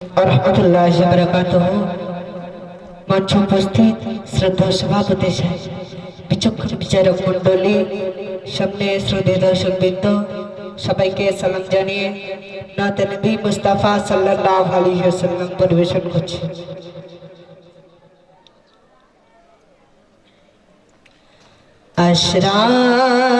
রহমতুল্লাহ বরকাত মঞ্চ উপস্থিত শ্রদ্ধা সভাপতি বিচক্ষণ বিচারক মন্ডলী সামনে পরিবেশন করছে। আশরাফুল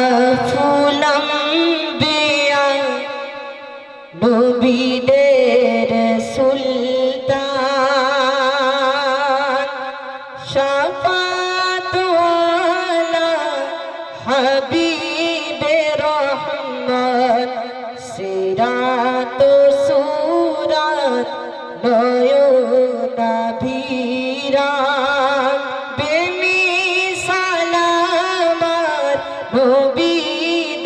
হাবিবে রহমান সিরাত সুরাত নয়নাভিরাম। বেমিসালামার নবী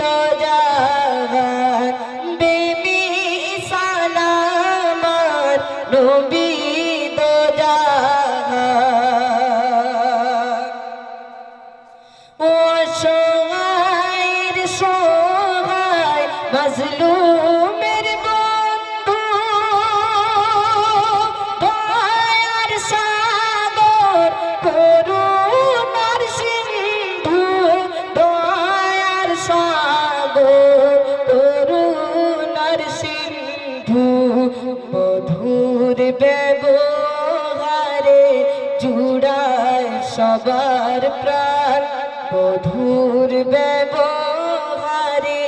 দজাহান বেমিসালামার নবী মধুর ব্যবহারে জুড়ায় সবার প্রাণ। মধুর ব্যবহারে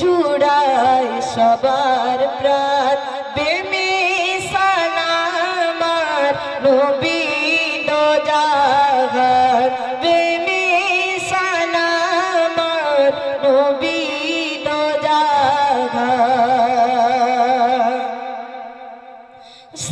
জুড়ায় সবার প্রাণ। বেমিসালামার নবী দজাহার বেমিসালামার নবী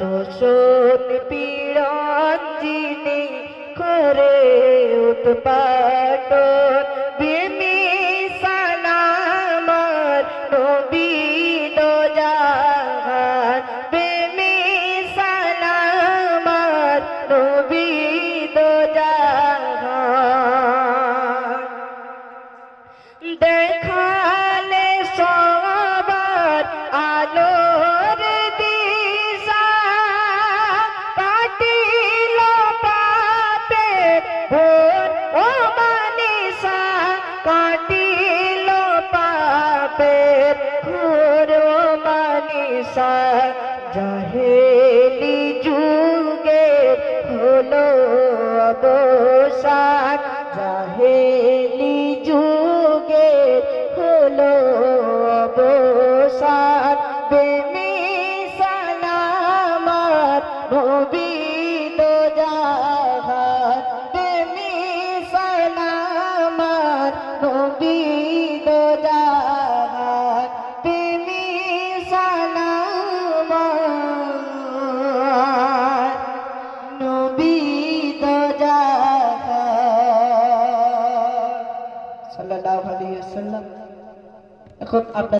শোষণ পীড়ন যিনি করে উৎপাটন। ভোর ও মানিসা কাটিল পাপে ভোর ও মানিসা জাহেলি যুগে হলো অবসান জাহেলি যুগে হলো অবসান এখন আপনার